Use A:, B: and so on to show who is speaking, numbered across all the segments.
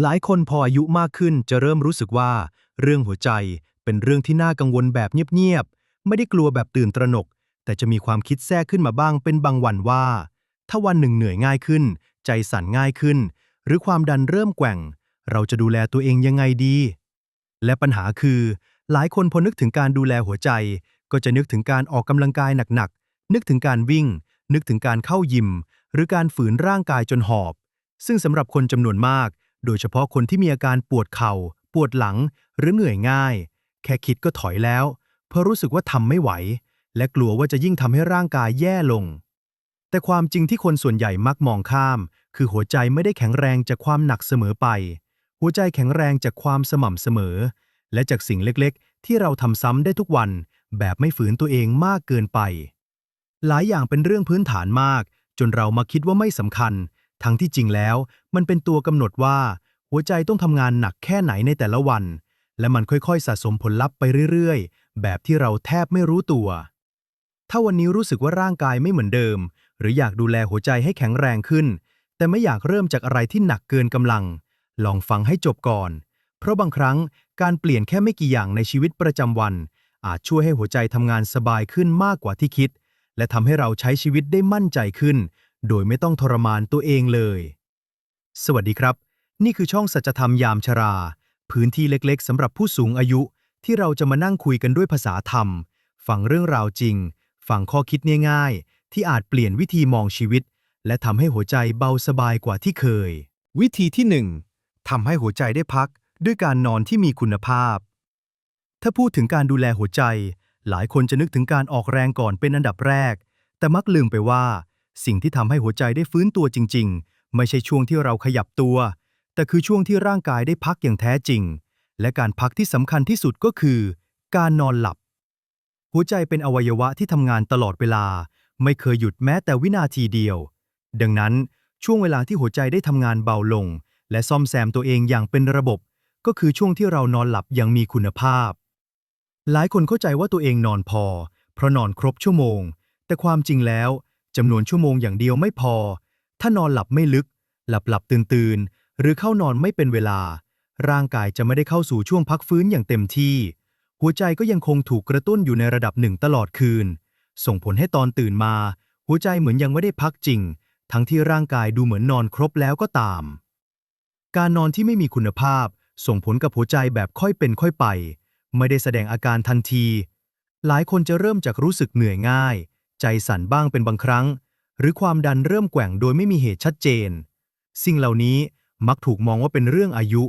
A: หลายคนพออายุมากขึ้นจะเริ่มรู้สึกว่า เรื่องหัวใจเป็นเรื่องที่น่ากังวลแบบเงียบๆ ไม่ได้กลัวแบบตื่นตระหนก แต่จะมีความคิดแทรกขึ้นมาบ้างเป็นบางวันว่า ถ้าวันหนึ่งเหนื่อยง่ายขึ้น ใจสั่นง่ายขึ้น หรือความดันเริ่มแกว่ง เราจะดูแลตัวเองยังไงดี และปัญหาคือ หลายคนพอนึกถึงการดูแลหัวใจ ก็จะนึกถึงการออกกำลังกายหนักๆนึกถึงการวิ่ง นึกถึงการเข้ายิม หรือการฝืนร่างกายจนหอบ ซึ่งสำหรับคนจำนวนมาก โดยเฉพาะคนที่มีอาการปวดเข่า ปวดหลัง หรือเหนื่อยง่าย แค่คิดก็ถอยแล้ว เพราะรู้สึกว่าทำไม่ไหว และกลัวว่าจะยิ่งทำให้ร่างกายแย่ลง แต่ความจริงที่คนส่วนใหญ่มักมองข้าม คือหัวใจไม่ได้แข็งแรงจากความหนักเสมอไป หัวใจแข็งแรงจากความสม่ำเสมอ และจากสิ่งเล็กๆ ที่เราทำซ้ำได้ทุกวัน แบบไม่ฝืนตัวเองมากเกินไป หลายอย่างเป็นเรื่องพื้นฐานมาก จนเรามาคิดว่าไม่สำคัญ ทั้งที่จริงแล้ว มันเป็นตัวกำหนดว่า หัวใจต้องทำงานหนักแค่ไหนในแต่ละวัน และมันค่อยๆ สะสมผลลัพธ์ไปเรื่อยๆ แบบที่เราแทบไม่รู้ตัว ถ้าวันนี้รู้สึกว่าร่างกายไม่เหมือนเดิม หรืออยากดูแลหัวใจให้แข็งแรงขึ้น แต่ไม่อยากเริ่มจากอะไรที่หนักเกินกำลัง ลองฟังให้จบก่อน เพราะบางครั้งการเปลี่ยนแค่ไม่กี่อย่างในชีวิตประจำวัน อาจช่วยให้หัวใจทำงานสบายขึ้นมากกว่าที่คิด และทำให้เราใช้ชีวิตได้มั่นใจขึ้น โดยไม่ต้องทรมานตัวเองเลย สวัสดีครับ นี่คือช่องสัจธรรมยามชรา พื้นที่เล็กๆสำหรับผู้สูงอายุที่เราจะมานั่งคุยกันด้วยภาษาธรรม ฟังเรื่องราวจริง ฟังข้อคิดง่ายๆ ที่อาจเปลี่ยนวิธีมองชีวิต และทำให้หัวใจเบาสบายกว่าที่เคย วิธีที่ 1ทำให้หัวใจได้พักด้วยการนอนที่มีคุณภาพ ถ้าพูดถึงการดูแลหัวใจ หลายคนจะนึกถึงการออกแรงก่อนเป็นอันดับแรก แต่มักลืมไปว่า สิ่งที่ทำให้หัวใจได้ฟื้นตัวจริง ๆ ไม่ใช่ช่วงที่เราขยับตัว แต่คือช่วงที่ร่างกายได้พักอย่างแท้จริง และการพักที่สำคัญที่สุดก็คือ การนอนหลับ หัวใจเป็นอวัยวะที่ทำงานตลอดเวลา ไม่เคยหยุดแม้แต่วินาทีเดียว ดังนั้นช่วงเวลาที่หัวใจได้ทำงานเบาลง และซ่อมแซมตัวเองอย่างเป็นระบบ ก็คือช่วงที่เรานอนหลับอย่างมีคุณภาพ หลายคนเข้าใจว่าตัวเองนอนพอ เพราะนอนครบชั่วโมง แต่ความจริงแล้ว จำนวนชั่วโมงอย่างเดียวไม่พอ ถ้านอนหลับไม่ลึก หลับหลับตื่นตื่นหรือเข้านอนไม่เป็นเวลา ร่างกายจะไม่ได้เข้าสู่ช่วงพักฟื้นอย่างเต็มที่ หัวใจก็ยังคงถูกกระตุ้นอยู่ในระดับหนึ่งตลอดคืน ส่งผลให้ตอนตื่นมา หัวใจเหมือนยังไม่ได้พักจริง ทั้งที่ร่างกายดูเหมือนนอนครบแล้วก็ตาม การนอนที่ไม่มีคุณภาพ ส่งผลกับหัวใจแบบค่อยเป็นค่อยไป ไม่ได้แสดงอาการทันที หลายคนจะเริ่มจากรู้สึกเหนื่อยง่าย ใจสั่นบ้างเป็นบางครั้ง หรือความดันเริ่มแกว่งโดยไม่มีเหตุชัดเจน สิ่งเหล่านี้มักถูกมองว่าเป็นเรื่องอายุ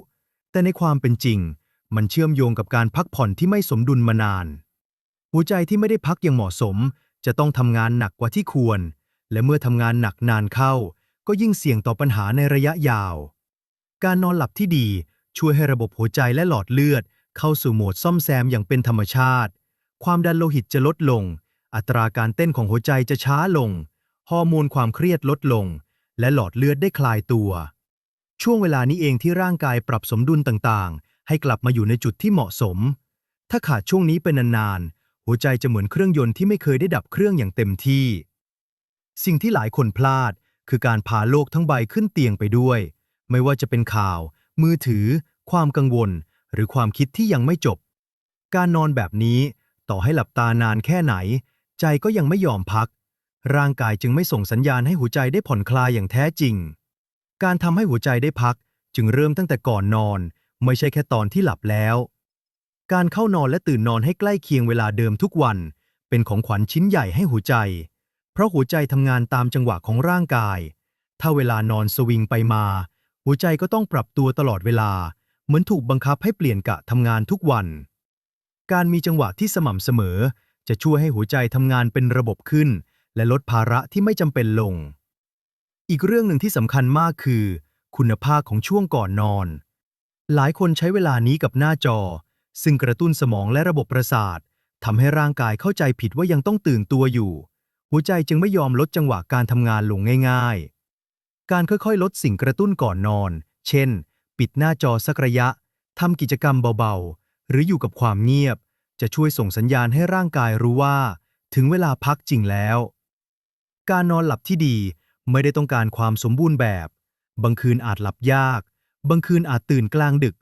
A: แต่ในความเป็นจริง มันเชื่อมโยงกับการพักผ่อนที่ไม่สมดุลมานาน หัวใจที่ไม่ได้พักอย่างเหมาะสม จะต้องทำงานหนักกว่าที่ควร และเมื่อทำงานหนักนานเข้า ก็ยิ่งเสี่ยงต่อปัญหาในระยะยาว การนอนหลับที่ดีช่วยให้ระบบหัวใจและหลอดเลือด เข้าสู่โหมดซ่อมแซมอย่างเป็นธรรมชาติ ความดันโลหิตจะลดลง อัตราการเต้นของหัวใจจะช้าลง ฮอร์โมนความเครียดลดลง และหลอดเลือดได้คลายตัว ช่วงเวลานี้เองที่ร่างกายปรับสมดุลต่างๆ ให้กลับมาอยู่ในจุดที่เหมาะสม ถ้าขาดช่วงนี้เป็นนานๆ หัวใจจะเหมือนเครื่องยนต์ที่ไม่เคยได้ดับเครื่องอย่างเต็มที่ สิ่งที่หลายคนพลาดคือการพาโลกทั้งใบขึ้นเตียงไปด้วย ไม่ว่าจะเป็นข่าว มือถือ ความกังวล หรือความคิดที่ยังไม่จบ การนอนแบบนี้ต่อให้หลับตานานแค่ไหน ใจก็ยังไม่ยอมพัก ร่างกายจึงไม่ส่งสัญญาณให้หัวใจได้ผ่อนคลายอย่างแท้จริง การทำให้หัวใจได้พักจึงเริ่มตั้งแต่ก่อนนอน ไม่ใช่แค่ตอนที่หลับแล้ว การเข้านอนและตื่นนอนให้ใกล้เคียงเวลาเดิมทุกวัน เป็นของขวัญชิ้นใหญ่ให้หัวใจ เพราะหัวใจทำงานตามจังหวะของร่างกาย ถ้าเวลานอนสวิงไปมา หัวใจก็ต้องปรับตัวตลอดเวลา เหมือนถูกบังคับให้เปลี่ยนกะทำงานทุกวัน การมีจังหวะที่สม่ำเสมอ จะช่วยให้หัวใจทำงานเป็นระบบขึ้น และลดภาระที่ไม่จำเป็นลง อีกเรื่องหนึ่งที่สำคัญมากคือ คุณภาพของช่วงก่อนนอน หลายคนใช้เวลานี้กับหน้าจอ ซึ่งกระตุ้นสมองและระบบประสาททำให้ร่างกายเข้าใจผิดว่ายังต้องตื่นตัวอยู่ หัวใจจึงไม่ยอมลดจังหวะการทำงานลงง่าย ๆ การค่อยๆ ลดสิ่งกระตุ้นก่อนนอน เช่น ปิดหน้าจอสักระยะทำกิจกรรมเบาๆ หรืออยู่กับความเงียบ จะช่วยส่งสัญญาณให้ร่างกายรู้ว่า ถึงเวลาพักจริงแล้ว การนอนหลับที่ดีไม่ได้ต้องการความสมบูรณ์แบบ บางคืนอาจหลับยาก บางคืนอาจตื่นกลางดึก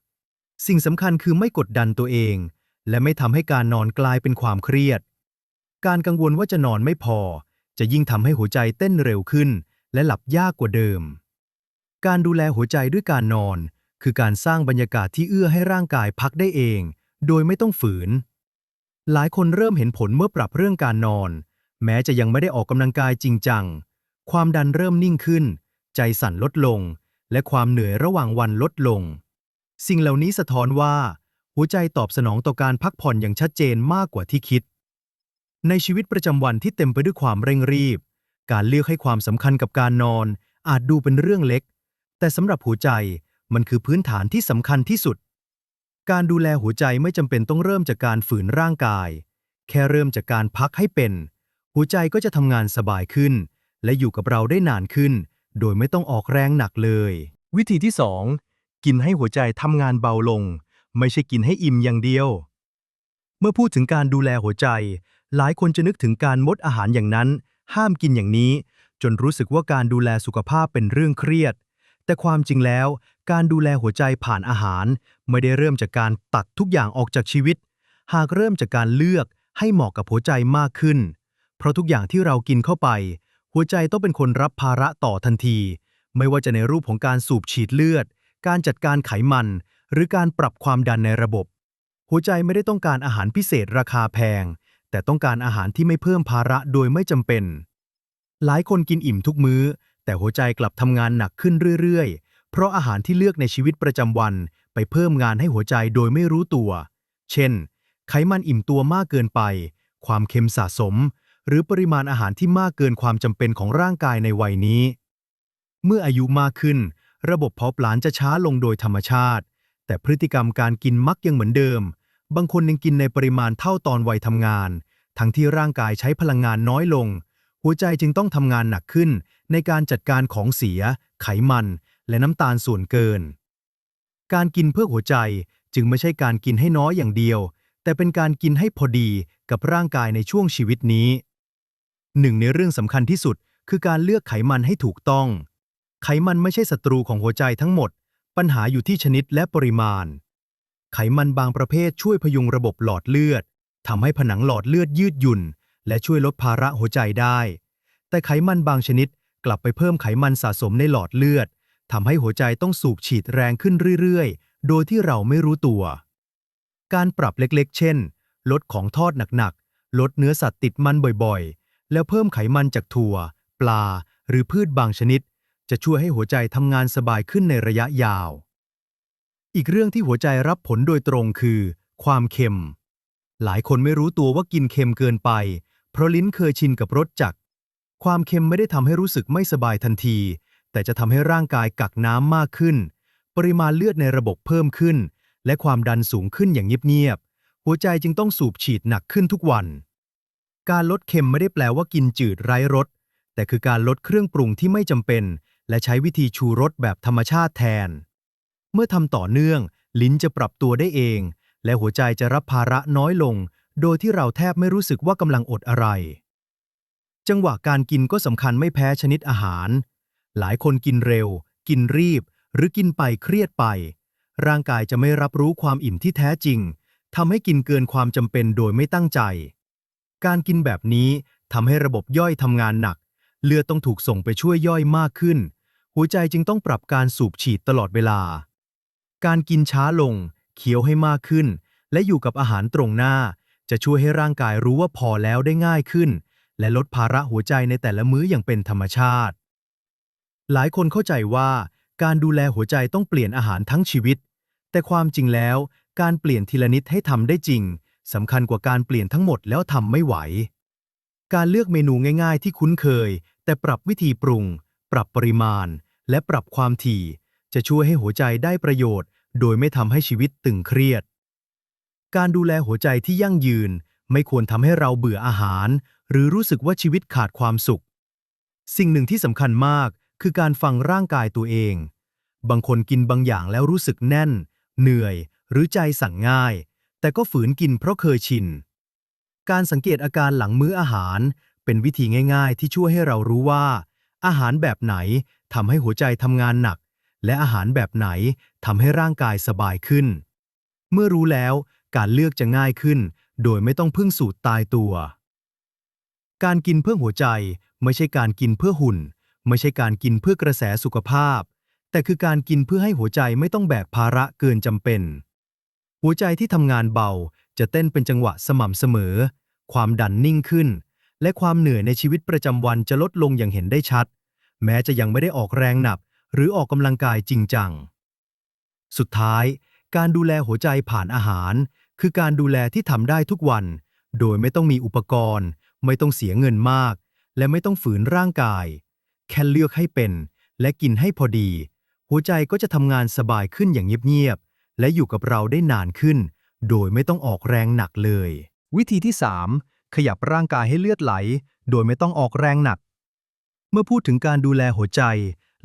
A: สิ่งสำคัญคือไม่กดดันตัวเอง และไม่ทำให้การนอนกลายเป็นความเครียด การกังวลว่าจะนอนไม่พอ จะยิ่งทำให้หัวใจเต้นเร็วขึ้น และหลับยากกว่าเดิม การดูแลหัวใจด้วยการนอน คือการสร้างบรรยากาศที่เอื้อให้ร่างกายพักได้เอง โดยไม่ต้องฝืน หลายคนเริ่มเห็นผลเมื่อปรับเรื่องการนอน แม้จะยังไม่ได้ออกกำลังกายจริงจัง ความดันเริ่มนิ่งขึ้น ใจสั่นลดลง และความเหนื่อยระหว่างวันลดลง สิ่งเหล่านี้สะท้อนว่า หัวใจตอบสนองต่อการพักผ่อนอย่างชัดเจนมากกว่าที่คิด ในชีวิตประจำวันที่เต็มไปด้วยความเร่งรีบ การเลือกให้ความสำคัญกับการนอน อาจดูเป็นเรื่องเล็ก แต่สำหรับหัวใจมันคือพื้นฐานที่สำคัญที่สุด การดูแลหัวใจไม่จำเป็นต้องเริ่มจากการฝืนร่างกาย แค่เริ่มจากการพักให้เป็น หัวใจก็จะทำงานสบายขึ้น และอยู่กับเราได้นานขึ้น โดยไม่ต้องออกแรงหนักเลย วิธีที่ 2 กินให้หัวใจทำงานเบาลง ไม่ใช่กินให้อิ่มอย่างเดียว เมื่อพูดถึงการดูแลหัวใจ หลายคนจะนึกถึงการมดอาหารอย่างนั้น ห้ามกินอย่างนี้ จนรู้สึกว่าการดูแลสุขภาพเป็นเรื่องเครียด แต่ความจริงแล้ว การดูแลหัวใจผ่านอาหาร ไม่ได้เริ่มจากการตัดทุกอย่างออกจากชีวิต หากเริ่มจากการเลือกให้เหมาะกับหัวใจมากขึ้น เพราะทุกอย่างที่เรากินเข้าไป หัวใจต้องเป็นคนรับภาระต่อทันที ไม่ว่าจะในรูปของการสูบฉีดเลือด การจัดการไขมัน หรือการปรับความดันในระบบ หัวใจไม่ได้ต้องการอาหารพิเศษราคาแพง แต่ต้องการอาหารที่ไม่เพิ่มภาระโดยไม่จำเป็น หลายคนกินอิ่มทุกมื้อ แต่หัวใจกลับทำงานหนักขึ้นเรื่อยๆ เพราะอาหารที่เลือกในชีวิตประจำวัน ไปเพิ่มงานให้หัวใจโดยไม่รู้ตัว เช่น ไขมันอิ่มตัวมากเกินไป ความเค็มสะสม หรือปริมาณอาหารที่มากเกินความจำเป็นของร่างกายในวัยนี้ เมื่ออายุมากขึ้น ระบบเผาผลาญจะช้าลงโดยธรรมชาติ แต่พฤติกรรมการกินมักยังเหมือนเดิม บางคนยังกินในปริมาณเท่าตอนวัยทำงาน ทั้งที่ร่างกายใช้พลังงานน้อยลง หัวใจจึงต้องทำงานหนักขึ้น ในการจัดการของเสีย ไขมัน และน้ำตาลส่วนเกิน การกินเพื่อหัวใจจึงไม่ใช่การกินให้น้อยอย่างเดียว แต่เป็นการกินให้พอดีกับร่างกายในช่วงชีวิตนี้ หนึ่งในเรื่องสำคัญที่สุดคือการเลือกไขมันให้ถูกต้อง ไขมันไม่ใช่ศัตรูของหัวใจทั้งหมด ปัญหาอยู่ที่ชนิดและปริมาณ ไขมันบางประเภทช่วยพยุงระบบหลอดเลือดทำให้ผนังหลอดเลือดยืดหยุ่น และช่วยลดภาระหัวใจได้ แต่ไขมันบางชนิดกลับไปเพิ่มไขมันสะสมในหลอดเลือด ทำให้หัวใจต้องสูบฉีดแรงขึ้นเรื่อยๆ โดยที่เราไม่รู้ตัว การปรับเล็กๆ เช่น ลดของทอดหนักๆ ลดเนื้อสัตว์ติดมันบ่อยๆ แล้วเพิ่มไขมันจากถั่ว ปลา หรือพืชบางชนิด จะช่วยให้หัวใจทำงานสบายขึ้นในระยะยาว อีกเรื่องที่หัวใจรับผลโดยตรงคือ ความเค็ม หลายคนไม่รู้ตัวว่ากินเค็มเกินไป เพราะลิ้นเคยชินกับรสจัดความเค็มไม่ได้ทำให้รู้สึกไม่สบายทันที แต่จะทำให้ร่างกายกักน้ำมากขึ้น ปริมาณเลือดในระบบเพิ่มขึ้น และความดันสูงขึ้นอย่างเงียบๆ หัวใจจึงต้องสูบฉีดหนักขึ้นทุกวัน การลดเค็มไม่ได้แปลว่ากินจืดไร้รส แต่คือการลดเครื่องปรุงที่ไม่จำเป็น และใช้วิธีชูรสแบบธรรมชาติแทน เมื่อทำต่อเนื่อง ลิ้นจะปรับตัวได้เอง และหัวใจจะรับภาระน้อยลง โดยที่เราแทบไม่รู้สึกว่ากำลังอดอะไร จังหวะการกินก็สำคัญไม่แพ้ชนิดอาหาร หลายคนกินเร็ว กินรีบ หรือกินไปเครียดไป ร่างกายจะไม่รับรู้ความอิ่มที่แท้จริงทำให้กินเกินความจำเป็นโดยไม่ตั้งใจ การกินแบบนี้ทำให้ระบบย่อยทำงานหนัก เลือดต้องถูกส่งไปช่วยย่อยมากขึ้น หัวใจจึงต้องปรับการสูบฉีดตลอดเวลา การกินช้าลง เคี้ยวให้มากขึ้น และอยู่กับอาหารตรงหน้า จะช่วยให้ร่างกายรู้ว่าพอแล้วได้ง่ายขึ้น และลดภาระหัวใจในแต่ละมื้ออย่างเป็นธรรมชาติ หลายคนเข้าใจว่าการดูแลหัวใจต้องเปลี่ยนอาหารทั้งชีวิต แต่ความจริงแล้วการเปลี่ยนทีละนิดให้ทำได้จริงสำคัญกว่าการเปลี่ยนทั้งหมดแล้วทำไม่ไหว การเลือกเมนูง่าย ๆ ที่คุ้นเคย แต่ปรับวิธีปรุง ปรับปริมาณ และปรับความถี่ จะช่วยให้หัวใจได้ประโยชน์ โดยไม่ทำให้ชีวิตตึงเครียด การดูแลหัวใจที่ยั่งยืน ไม่ควรทำให้เราเบื่ออาหาร หรือรู้สึกว่าชีวิตขาดความสุข สิ่งหนึ่งที่สำคัญมาก คือการฟังร่างกายตัวเอง บางคนกินบางอย่างแล้วรู้สึกแน่น เหนื่อย หรือใจสั่งง่าย แต่ก็ฝืนกินเพราะเคยชิน การสังเกตอาการหลังมื้ออาหาร เป็นวิธีง่าย ๆ ที่ช่วยให้เรารู้ว่า อาหารแบบไหนทำให้หัวใจทำงานหนัก และอาหารแบบไหนทำให้ร่างกายสบายขึ้น เมื่อรู้แล้วการเลือกจะง่ายขึ้น โดยไม่ต้องพึ่งสูตรตายตัว การกินเพื่อหัวใจไม่ใช่การกินเพื่อหุ่น ไม่ใช่การกินเพื่อกระแสสุขภาพ แต่คือการกินเพื่อให้หัวใจไม่ต้องแบกภาระเกินจำเป็น หัวใจที่ทำงานเบาจะเต้นเป็นจังหวะสม่ำเสมอ ความดันนิ่งขึ้น และความเหนื่อยในชีวิตประจำวันจะลดลงอย่างเห็นได้ชัด แม้จะยังไม่ได้ออกแรงหนัก หรือออกกำลังกายจริงจัง สุดท้าย การดูแลหัวใจผ่านอาหาร คือการดูแลที่ทำได้ทุกวัน โดยไม่ต้องมีอุปกรณ์ ไม่ต้องเสียเงินมาก และไม่ต้องฝืนร่างกาย แค่เลือกให้เป็น และกินให้พอดี หัวใจก็จะทำงานสบายขึ้นอย่างเงียบๆ และอยู่กับเราได้นานขึ้น โดยไม่ต้องออกแรงหนักเลย วิธีที่ 3 ขยับร่างกายให้เลือดไหล โดยไม่ต้องออกแรงหนัก เมื่อพูดถึงการดูแลหัวใจ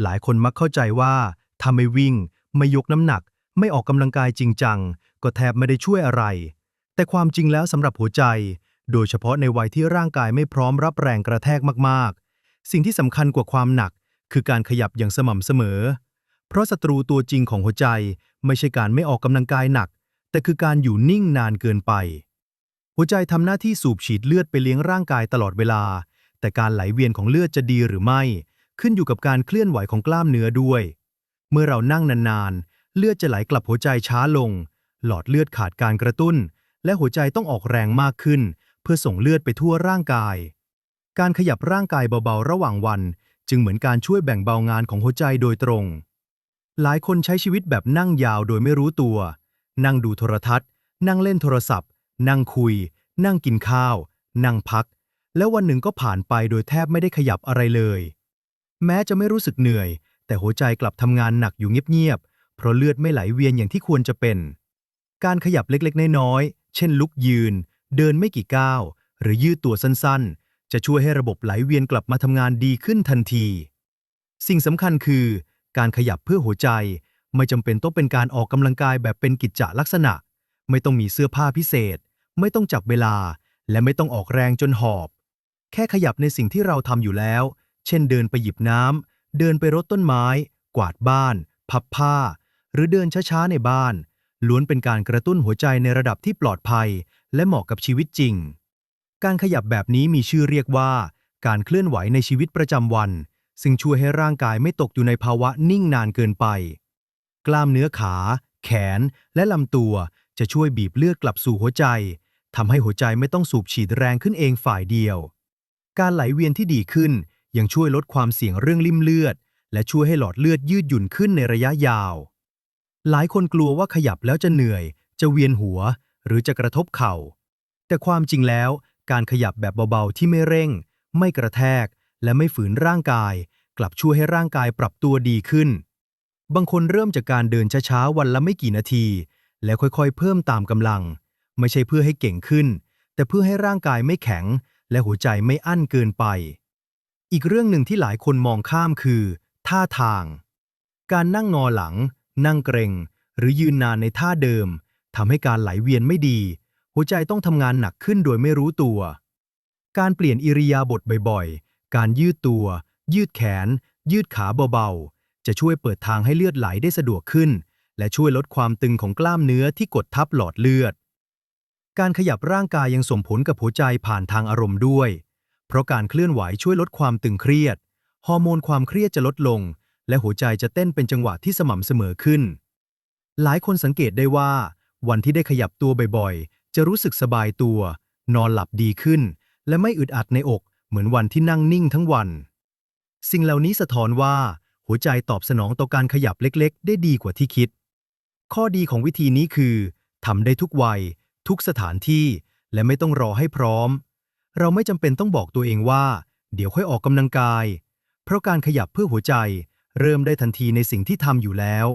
A: หลายคนมักเข้าใจว่าถ้าไม่วิ่ง ไม่ยกน้ำหนัก ไม่ออกกำลังกายจริงจัง ก็แทบไม่ได้ช่วยอะไร แต่ความจริงแล้วสำหรับหัวใจ โดยเฉพาะในวัยที่ร่างกายไม่พร้อมรับแรงกระแทกมากๆ สิ่งที่สำคัญกว่าความหนัก คือการขยับอย่างสม่ำเสมอ เพราะศัตรูตัวจริงของหัวใจไม่ใช่การไม่ออกกำลังกายหนัก แต่คือการอยู่นิ่งนานเกินไป หัวใจทำหน้าที่สูบฉีดเลือดไปเลี้ยงร่างกายตลอดเวลา แต่การไหลเวียนของเลือดจะดีหรือไม่ ขึ้นอยู่กับการเคลื่อนไหวของกล้ามเนื้อด้วย เมื่อเรานั่งนานๆ เลือดจะไหลกลับหัวใจช้าลง หลอดเลือดขาดการกระตุ้น และหัวใจต้องออกแรงมากขึ้น เพื่อส่งเลือดไปทั่วร่างกาย การขยับร่างกายเบาๆ ระหว่างวัน จึงเหมือนการช่วยแบ่งเบางานของหัวใจโดยตรง หลายคนใช้ชีวิตแบบนั่งยาวโดยไม่รู้ตัว นั่งดูโทรทัศน์ นั่งเล่นโทรศัพท์ นั่งคุย นั่งกินข้าว นั่งพัก แล้ววันหนึ่งก็ผ่านไปโดยแทบไม่ได้ขยับอะไรเลย แม้จะไม่รู้สึกเหนื่อย แต่หัวใจกลับทำงานหนักอยู่เงียบๆเพราะเลือดไม่ไหลเวียนอย่างที่ควรจะเป็น การขยับเล็กๆน้อยๆเช่นลุกยืน เดินไม่กี่ก้าวหรือยืดตัวสั้นๆ จะช่วยให้ระบบไหลเวียนกลับมาทำงานดีขึ้นทันที สิ่งสำคัญคือ การขยับเพื่อหัวใจ ไม่จำเป็นต้องเป็นการออกกำลังกายแบบเป็นกิจจลักษณะ ไม่ต้องมีเสื้อผ้าพิเศษ ไม่ต้องจับเวลา และไม่ต้องออกแรงจนหอบ แค่ขยับในสิ่งที่เราทำอยู่แล้ว เช่นเดินไปหยิบน้ำเดินไปรดต้นไม้ กวาดบ้าน พับผ้า หรือเดินช้าๆในบ้านล้วนเป็นการกระตุ้นหัวใจในระดับที่ปลอดภัย และเหมาะกับชีวิตจริง การขยับแบบนี้มีชื่อเรียกว่า การเคลื่อนไหวในชีวิตประจำวัน ซึ่งช่วยให้ร่างกายไม่ตกอยู่ในภาวะนิ่งนานเกินไป กล้ามเนื้อขา แขน และลำตัว จะช่วยบีบเลือดกลับสู่หัวใจทำให้หัวใจไม่ต้องสูบฉีดแรงขึ้นเองฝ่ายเดียว การไหลเวียนที่ดีขึ้น ยังช่วยลดความเสี่ยงเรื่องริ่มเลือด และช่วยให้หลอดเลือดยืดหยุ่นขึ้นในระยะยาว หลายคนกลัวว่าขยับแล้วจะเหนื่อย จะเวียนหัว หรือจะกระทบเข่า แต่ความจริงแล้ว การขยับแบบเบาๆ ที่ไม่เร่ง ไม่กระแทก และไม่ฝืนร่างกาย กลับช่วยให้ร่างกายปรับตัวดีขึ้น บางคนเริ่มจากการเดินช้าๆ วันละไม่กี่นาที แล้วค่อยๆ เพิ่มตามกำลัง ไม่ใช่เพื่อให้เก่งขึ้น แต่เพื่อให้ร่างกายไม่แข็ง และหัวใจไม่อั้นเกินไป อีกเรื่องหนึ่งที่หลายคนมองข้ามคือ ท่าทาง การนั่งงอหลัง นั่งเกรงหรือยืนนานในท่าเดิมทำให้การไหลเวียนไม่ดี หัวใจต้องทำงานหนักขึ้นโดยไม่รู้ตัว การเปลี่ยนอิริยาบถบ่อยๆ การยืดตัว ยืดแขน ยืดขาเบาๆ จะช่วยเปิดทางให้เลือดไหลได้สะดวกขึ้น และช่วยลดความตึงของกล้ามเนื้อที่กดทับหลอดเลือด การขยับร่างกายยังส่งผลกับหัวใจผ่านทางอารมณ์ด้วย เพราะการเคลื่อนไหวช่วยลดความตึงเครียด ฮอร์โมนความเครียดจะลดลง และหัวใจจะเต้นเป็นจังหวะที่สม่ำเสมอขึ้น หลายคนสังเกตได้ว่า วันที่ได้ขยับตัวบ่อยๆ จะรู้สึกสบายตัว นอนหลับดีขึ้น และไม่อึดอัดในอกเหมือนวันที่นั่งนิ่งทั้งวัน สิ่งเหล่านี้สะท้อนว่า หัวใจตอบสนองต่อการขยับเล็กๆ ได้ดีกว่าที่คิด ข้อดีของวิธีนี้คือทำได้ทุกวัย ทุกสถานที่ และไม่ต้องรอให้พร้อม เราไม่จำเป็นต้องบอกตัวเองว่า เดี๋ยวค่อยออกกำลังกาย เพราะการขยับเพื่อหัวใจ เริ่มได้ทันทีในสิ่งที่ทำอยู่แล้ว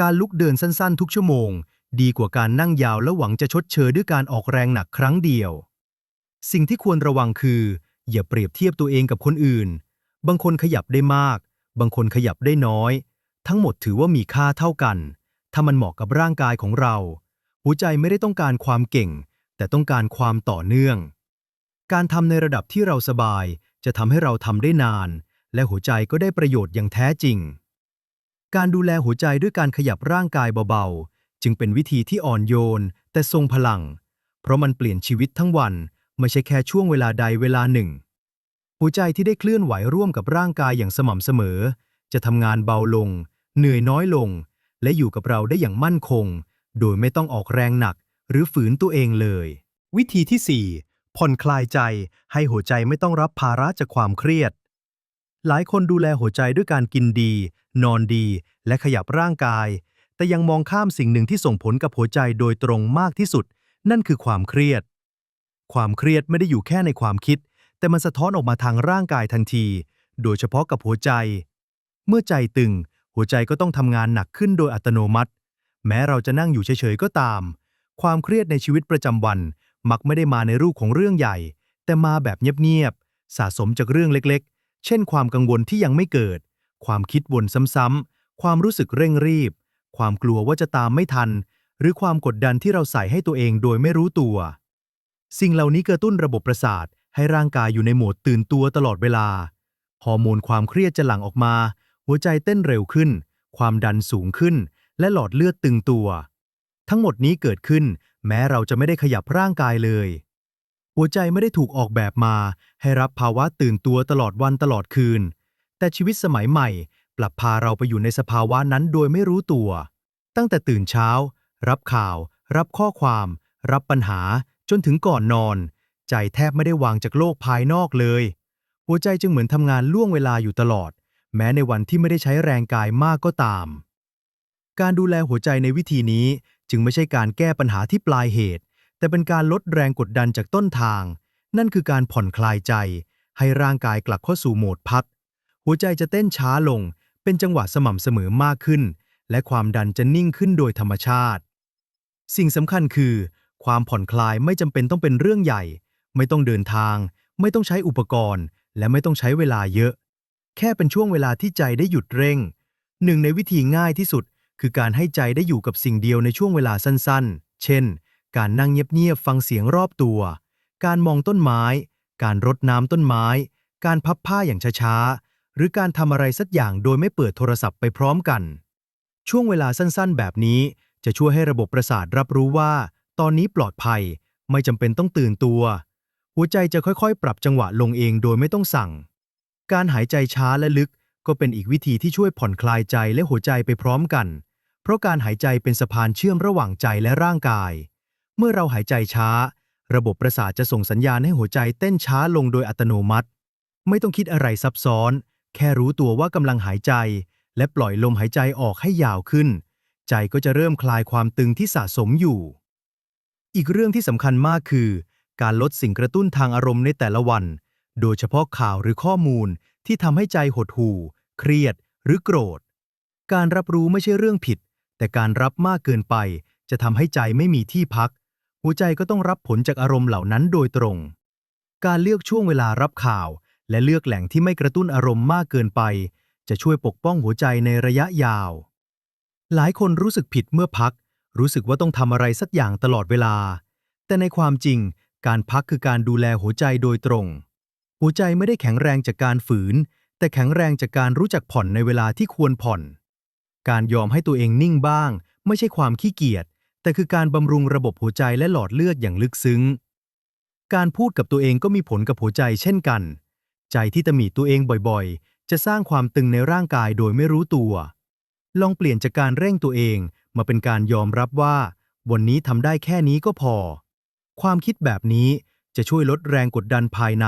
A: การลุกเดินสั้นๆ ทุกชั่วโมง ดีกว่าการนั่งยาวแล้วหวังจะชดเชยด้วยการออกแรงหนักครั้งเดียว สิ่งที่ควรระวังคือ อย่าเปรียบเทียบตัวเองกับคนอื่น บางคนขยับได้มาก บางคนขยับได้น้อย ทั้งหมดถือว่ามีค่าเท่ากัน ถ้ามันเหมาะกับร่างกายของเรา หัวใจไม่ได้ต้องการความเก่ง แต่ต้องการความต่อเนื่อง การทำในระดับที่เราสบายจะทำให้เราทำได้นาน และหัวใจก็ได้ประโยชน์อย่างแท้จริง การดูแลหัวใจด้วยการขยับร่างกายเบาๆ จึงเป็นวิธีที่อ่อนโยน แต่ทรงพลัง เพราะมันเปลี่ยนชีวิตทั้งวัน ไม่ใช่แค่ช่วงเวลาใดเวลาหนึ่ง หัวใจที่ได้เคลื่อนไหวร่วมกับร่างกายอย่างสม่ำเสมอ จะทำงานเบาลง เหนื่อยน้อยลง และอยู่กับเราได้อย่างมั่นคง โดยไม่ต้องออกแรงหนัก หรือฝืนตัวเองเลย วิธีที่ 4 ผ่อนคลายใจ ให้หัวใจไม่ต้องรับภาระจากความเครียด หลายคนดูแลหัวใจด้วยการกินดี นอนดี และขยับร่างกาย แต่ยังมองข้ามสิ่งหนึ่งที่ส่งผลกับหัวใจโดยตรงมากที่สุด นั่นคือความเครียด ความเครียดไม่ได้อยู่แค่ในความคิด แต่มันสะท้อนออกมาทางร่างกายทันที โดยเฉพาะกับหัวใจ เมื่อใจตึง หัวใจก็ต้องทำงานหนักขึ้นโดยอัตโนมัติ แม้เราจะนั่งอยู่เฉยๆก็ตาม ความเครียดในชีวิตประจำวัน มักไม่ได้มาในรูปของเรื่องใหญ่ แต่มาแบบเงียบๆสะสมจากเรื่องเล็กๆ เช่น ความกังวลที่ยังไม่เกิด ความคิดวนซ้ำๆความรู้สึกเร่งรีบ ความกลัวว่าจะตามไม่ทัน หรือความกดดันที่เราใส่ให้ตัวเองโดยไม่รู้ตัว สิ่งเหล่านี้กระตุ้นระบบประสาท ให้ร่างกายอยู่ในโหมดตื่นตัวตลอดเวลา ฮอร์โมนความเครียดจะหลั่งออกมา หัวใจเต้นเร็วขึ้น ความดันสูงขึ้น และหลอดเลือดตึงตัว ทั้งหมดนี้เกิดขึ้น แม้เราจะไม่ได้ขยับร่างกายเลย หัวใจไม่ได้ถูกออกแบบมา ให้รับภาวะตื่นตัวตลอดวันตลอดคืน แต่ชีวิตสมัยใหม่ ปรับพาเราไปอยู่ในสภาวะนั้นโดยไม่รู้ตัว ตั้งแต่ตื่นเช้า รับข่าว รับข้อความ รับปัญหา จนถึงก่อนนอน ใจแทบไม่ได้วางจากโลกภายนอกเลย หัวใจจึงเหมือนทำงานล่วงเวลาอยู่ตลอด แม้ในวันที่ไม่ได้ใช้แรงกายมากก็ตาม การดูแลหัวใจในวิธีนี้จึงไม่ใช่การแก้ปัญหาที่ปลายเหตุ แต่เป็นการลดแรงกดดันจากต้นทาง นั่นคือการผ่อนคลายใจ ให้ร่างกายกลับเข้าสู่โหมดพัก หัวใจจะเต้นช้าลง เป็นจังหวะสม่ำเสมอมากขึ้น และความดันจะนิ่งขึ้นโดยธรรมชาติ สิ่งสำคัญคือ ความผ่อนคลายไม่จำเป็นต้องเป็นเรื่องใหญ่ ไม่ต้องเดินทาง ไม่ต้องใช้อุปกรณ์ และไม่ต้องใช้เวลาเยอะ แค่เป็นช่วงเวลาที่ใจได้หยุดเร่ง หนึ่งในวิธีง่ายที่สุด คือการให้ใจได้อยู่กับสิ่งเดียวในช่วงเวลาสั้นๆ เช่น การนั่งเงียบๆฟังเสียงรอบตัว การมองต้นไม้ การรดน้ำต้นไม้ การพับผ้าอย่างช้าๆ หรือการทำอะไรสักอย่างโดยไม่เปิดโทรศัพท์ไปพร้อมกัน ช่วงเวลาสั้นๆ แบบนี้จะช่วยให้ระบบประสาทรับรู้ว่า ตอนนี้ปลอดภัย ไม่จำเป็นต้องตื่นตัว หัวใจจะค่อยๆ ปรับจังหวะลงเองโดยไม่ต้องสั่ง การหายใจช้าและลึกก็เป็นอีกวิธีที่ช่วยผ่อนคลายใจและหัวใจไปพร้อมกัน เพราะการหายใจเป็นสะพานเชื่อมระหว่างใจและร่างกาย เมื่อเราหายใจช้า ระบบประสาทจะส่งสัญญาณให้หัวใจเต้นช้าลงโดยอัตโนมัติ ไม่ต้องคิดอะไรซับซ้อน แค่รู้ตัวว่ากำลังหายใจ และปล่อยลมหายใจออกให้ยาวขึ้น ใจก็จะเริ่มคลายความตึงที่สะสมอยู่ อีกเรื่องที่สำคัญมากคือ การลดสิ่งกระตุ้นทางอารมณ์ในแต่ละวัน โดยเฉพาะข่าวหรือข้อมูลที่ทำให้ใจหดหู่ เครียด หรือโกรธ การรับรู้ไม่ใช่เรื่องผิด แต่การรับมากเกินไป จะทำให้ใจไม่มีที่พัก หัวใจก็ต้องรับผลจากอารมณ์เหล่านั้นโดยตรง การเลือกช่วงเวลารับข่าว และเลือกแหล่งที่ไม่กระตุ้นอารมณ์มากเกินไป จะช่วยปกป้องหัวใจในระยะยาว หลายคนรู้สึกผิดเมื่อพัก รู้สึกว่าต้องทำอะไรสักอย่างตลอดเวลา แต่ในความจริง การพักคือการดูแลหัวใจโดยตรง หัวใจไม่ได้แข็งแรงจากการฝืน แต่แข็งแรงจากการรู้จักผ่อนในเวลาที่ควรผ่อน การยอมให้ตัวเองนิ่งบ้าง ไม่ใช่ความขี้เกียจแต่คือการบำรุงระบบหัวใจและหลอดเลือดอย่างลึกซึ้ง การพูดกับตัวเองก็มีผลกับหัวใจเช่นกัน ใจที่ตำหนิตัวเองบ่อยๆ จะสร้างความตึงในร่างกายโดยไม่รู้ตัว ลองเปลี่ยนจากการเร่งตัวเองมาเป็นการยอมรับว่า วันนี้ทำได้แค่นี้ก็พอ ความคิดแบบนี้จะช่วยลดแรงกดดันภายใน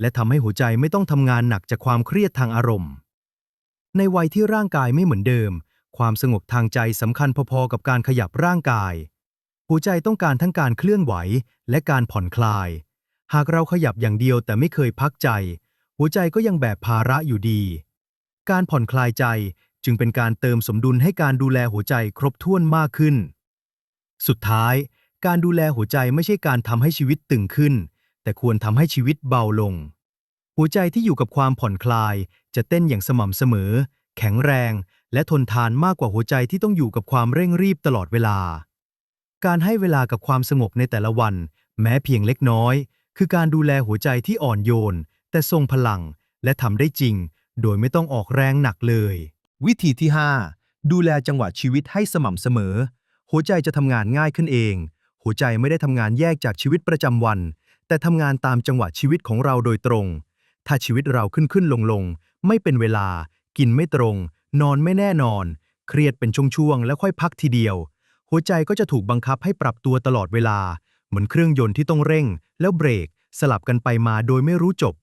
A: และทำให้หัวใจไม่ต้องทำงานหนักจากความเครียดทางอารมณ์ ในวัยที่ร่างกายไม่เหมือนเดิม ความสงบทางใจสำคัญพอๆกับการขยับร่างกาย หัวใจต้องการทั้งการเคลื่อนไหวและการผ่อนคลาย หากเราขยับอย่างเดียวแต่ไม่เคยพักใจ หัวใจก็ยังแบกภาระอยู่ดี การผ่อนคลายใจจึงเป็นการเติมสมดุลให้การดูแลหัวใจครบถ้วนมากขึ้น สุดท้าย การดูแลหัวใจไม่ใช่การทำให้ชีวิตตึงขึ้น แต่ควรทำให้ชีวิตเบาลง หัวใจที่อยู่กับความผ่อนคลาย จะเต้นอย่างสม่ำเสมอ แข็งแรง และทนทานมากกว่าหัวใจที่ต้องอยู่กับความเร่งรีบตลอดเวลา การให้เวลากับความสงบในแต่ละวัน แม้เพียงเล็กน้อย คือการดูแลหัวใจที่อ่อนโยน แต่ทรงพลังและทำได้จริง โดยไม่ต้องออกแรงหนักเลย วิธีที่ดูแลจังหวะชีวิตให้สม่ำเสมอ หัวใจจะทำงานง่ายขึ้นเอง หัวใจไม่ได้ทำงานแยกจากชีวิตประจำวัน แต่ทำงานตามจังหวะชีวิตของเราโดยตรง ถ้าชีวิตเราขึ้นขึ้นลงลงๆไม่เป็นเวลา กินไม่ตรง นอนไม่แน่นอน เครียดเป็นช่วงๆแล้วค่อยพักทีเดียว หัวใจก็จะถูกบังคับให้ปรับตัวตลอดเวลา เหมือนเครื่องยนต์ที่ต้องเร่ง แล้วเบรก สลับกันไปมาโดยไม่รู้จบ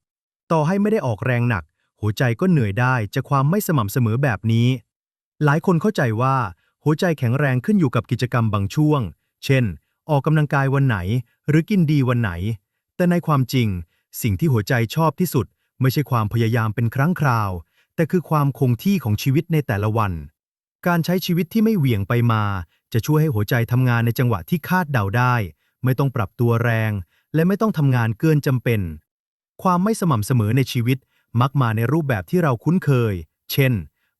A: ต่อให้ไม่ได้ออกแรงหนัก หัวใจก็เหนื่อยได้จากความไม่สม่ำเสมอแบบนี้ หลายคนเข้าใจว่า หัวใจแข็งแรงขึ้นอยู่กับกิจกรรมบางช่วง เช่น ออกกำลังกายวันไหน หรือกินดีวันไหน แต่ในความจริง สิ่งที่หัวใจชอบที่สุด ไม่ใช่ความพยายามเป็นครั้งคราว แต่คือความคงที่ของชีวิตในแต่ละวัน การใช้ชีวิตที่ไม่เหวี่ยงไปมา จะช่วยให้หัวใจทำงานในจังหวะที่คาดเดาได้ ไม่ต้องปรับตัวแรง และไม่ต้องทำงานเกินจำเป็น ความไม่สม่ำเสมอในชีวิตมักมาในรูปแบบที่เราคุ้นเคย เช่น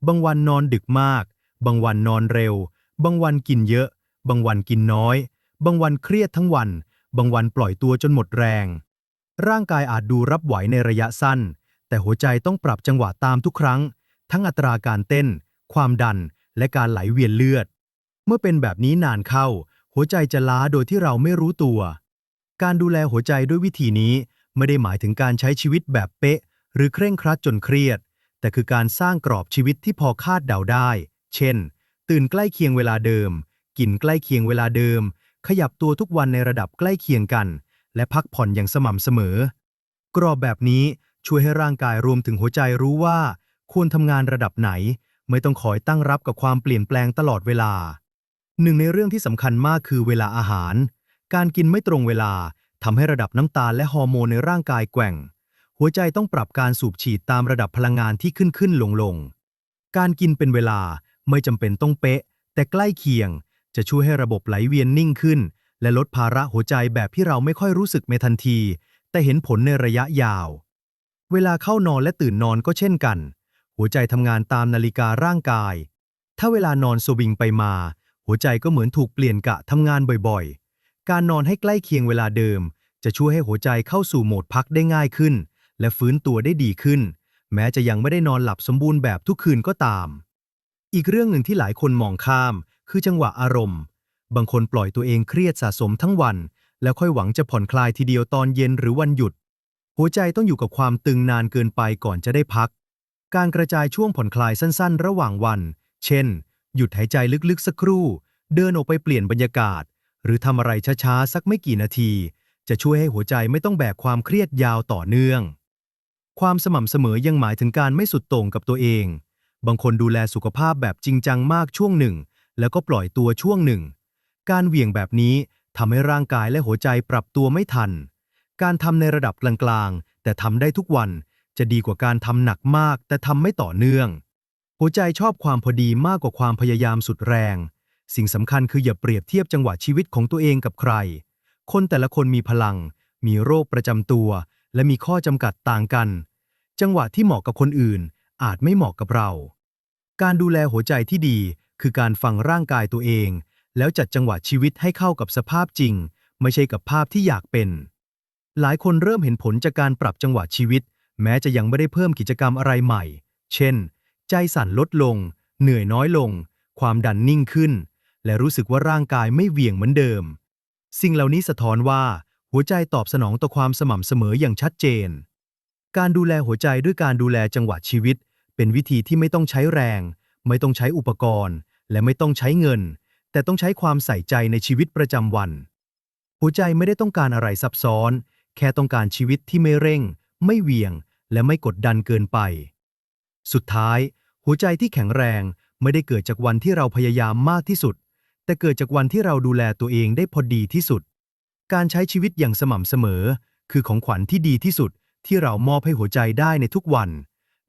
A: บางวันนอนดึกมาก บางวันนอนเร็ว บางวันกินเยอะ บางวันกินน้อย บางวันเครียดทั้งวัน บางวันปล่อยตัวจนหมดแรง ร่างกายอาจดูรับไหวในระยะสั้น แต่หัวใจต้องปรับจังหวะตามทุกครั้ง ทั้งอัตราการเต้น ความดัน และการไหลเวียนเลือด เมื่อเป็นแบบนี้นานเข้า หัวใจจะล้าโดยที่เราไม่รู้ตัว การดูแลหัวใจด้วยวิธีนี้ ไม่ได้หมายถึงการใช้ชีวิตแบบเป๊ะ หรือเคร่งครัดจนเครียด แต่คือการสร้างกรอบชีวิตที่พอคาดเดาได้ เช่น ตื่นใกล้เคียงเวลาเดิม กินใกล้เคียงเวลาเดิม ขยับตัวทุกวันในระดับใกล้เคียงกัน และพักผ่อนอย่างสม่ำเสมอ กรอบแบบนี้ช่วยให้ร่างกายรวมถึงหัวใจรู้ว่า ควรทำงานระดับไหน ไม่ต้องคอยตั้งรับกับความเปลี่ยนแปลงตลอดเวลาหนึ่งในเรื่องที่สำคัญมากคือเวลาอาหาร การกินไม่ตรงเวลา ทำให้ระดับน้ำตาลและฮอร์โมนในร่างกายแกว่ง หัวใจต้องปรับการสูบฉีดตามระดับพลังงานที่ขึ้นขึ้นลงลง การกินเป็นเวลาไม่จำเป็นต้องเป๊ะ แต่ใกล้เคียง จะช่วยให้ระบบไหลเวียนนิ่งขึ้น และลดภาระหัวใจแบบที่เราไม่ค่อยรู้สึกในทันที แต่เห็นผลในระยะยาว เวลาเข้านอนและตื่นนอนก็เช่นกัน หัวใจทำงานตามนาฬิการ่างกาย ถ้าเวลานอนสวิงไปมา หัวใจก็เหมือนถูกเปลี่ยนกะทำงานบ่อยๆ การนอนให้ใกล้เคียงเวลาเดิม จะช่วยให้หัวใจเข้าสู่โหมดพักได้ง่ายขึ้น และฟื้นตัวได้ดีขึ้น แม้จะยังไม่ได้นอนหลับสมบูรณ์แบบทุกคืนก็ตาม อีกเรื่องหนึ่งที่หลายคนมองข้าม คือจังหวะอารมณ์ บางคนปล่อยตัวเองเครียดสะสมทั้งวัน แล้วค่อยหวังจะผ่อนคลายทีเดียวตอนเย็นหรือวันหยุด หัวใจต้องอยู่กับความตึงนานเกินไปก่อนจะได้พัก การกระจายช่วงผ่อนคลายสั้น ๆ ระหว่างวัน เช่น หยุดหายใจลึกๆสักครู่ เดินออกไปเปลี่ยนบรรยากาศ หรือทำอะไรช้าๆ สักไม่กี่นาที จะช่วยให้หัวใจไม่ต้องแบกความเครียดยาวต่อเนื่อง ความสม่ำเสมอยังหมายถึงการไม่สุดโต่งกับตัวเอง บางคนดูแลสุขภาพแบบจริงจังมากช่วงหนึ่ง แล้วก็ปล่อยตัวช่วงหนึ่ง การเหวี่ยงแบบนี้ทำให้ร่างกายและหัวใจปรับตัวไม่ทัน การทำในระดับกลางๆ แต่ทำได้ทุกวันจะดีกว่าการทำหนักมากแต่ทำไม่ต่อเนื่อง หัวใจชอบความพอดีมากกว่าความพยายามสุดแรง สิ่งสำคัญคืออย่าเปรียบเทียบจังหวะชีวิตของตัวเองกับใคร คนแต่ละคนมีพลัง มีโรคประจำตัว และมีข้อจำกัดต่างกัน จังหวะที่เหมาะกับคนอื่น อาจไม่เหมาะกับเรา การดูแลหัวใจที่ดี คือการฟังร่างกายตัวเอง แล้วจัดจังหวะชีวิตให้เข้ากับสภาพจริง ไม่ใช่กับภาพที่อยากเป็น หลายคนเริ่มเห็นผลจากการปรับจังหวะชีวิต แม้จะยังไม่ได้เพิ่มกิจกรรมอะไรใหม่ เช่น ใจสั่นลดลง เหนื่อยน้อยลง ความดันนิ่งขึ้น และรู้สึกว่าร่างกายไม่เหวี่ยงเหมือนเดิม สิ่งเหล่านี้สะท้อนว่า หัวใจตอบสนองต่อความสม่ำเสมออย่างชัดเจน การดูแลหัวใจด้วยการดูแลจังหวะชีวิต เป็นวิธีที่ไม่ต้องใช้แรง ไม่ต้องใช้อุปกรณ์ และไม่ต้องใช้เงิน แต่ต้องใช้ความใส่ใจในชีวิตประจำวัน หัวใจไม่ได้ต้องการอะไรซับซ้อน แค่ต้องการชีวิตที่ไม่เร่ง ไม่เหวี่ยง และไม่กดดันเกินไป สุดท้าย หัวใจที่แข็งแรงไม่ได้เกิดจากวันที่เราพยายามมากที่สุด แต่เกิดจากวันที่เราดูแลตัวเองได้พอดีที่สุด การใช้ชีวิตอย่างสม่ำเสมอ คือของขวัญที่ดีที่สุดที่เรามอบให้หัวใจได้ในทุกวัน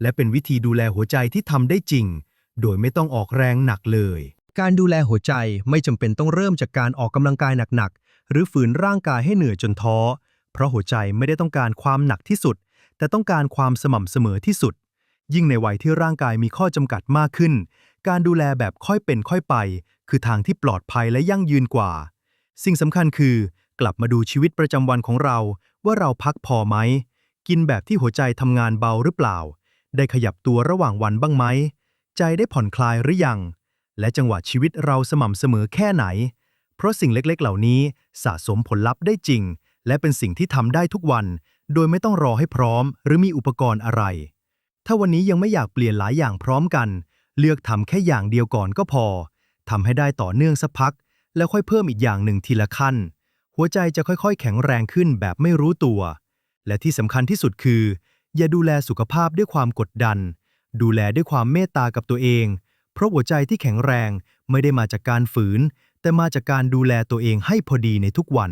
A: และเป็นวิธีดูแลหัวใจที่ทำได้จริง โดยไม่ต้องออกแรงหนักเลย การดูแลหัวใจไม่จำเป็นต้องเริ่มจากการออกกำลังกายหนักๆ หรือฝืนร่างกายให้เหนื่อยจนท้อ เพราะหัวใจไม่ได้ต้องการความหนักที่สุด แต่ต้องการความสม่ำเสมอที่สุด ยิ่งในวัยที่ร่างกายมีข้อจำกัดมากขึ้น การดูแลแบบค่อยเป็นค่อยไป คือทางที่ปลอดภัยและยั่งยืนกว่า สิ่งสำคัญคือ กลับมาดูชีวิตประจำวันของเรา ว่าเราพักพอไหม กินแบบที่หัวใจทำงานเบาหรือเปล่า ได้ขยับตัวระหว่างวันบ้างไหม ใจได้ผ่อนคลายหรือยัง และจังหวะชีวิตเราสม่ำเสมอแค่ไหน เพราะสิ่งเล็กๆ เหล่านี้สะสมผลลัพธ์ได้จริง และเป็นสิ่งที่ทำได้ทุกวัน โดยไม่ต้องรอให้พร้อม หรือมีอุปกรณ์อะไร ถ้าวันนี้ยังไม่อยากเปลี่ยนหลายอย่างพร้อมกัน เลือกทำแค่อย่างเดียวก่อนก็พอ ทำให้ได้ต่อเนื่องสักพัก แล้วค่อยเพิ่มอีกอย่างหนึ่งทีละขั้น หัวใจจะค่อยๆ แข็งแรงขึ้นแบบไม่รู้ตัว และที่สำคัญที่สุดคือ อย่าดูแลสุขภาพด้วยความกดดัน ดูแลด้วยความเมตตากับตัวเอง เพราะหัวใจที่แข็งแรงไม่ได้มาจากการฝืน แต่มาจากการดูแลตัวเองให้พอดีในทุกวัน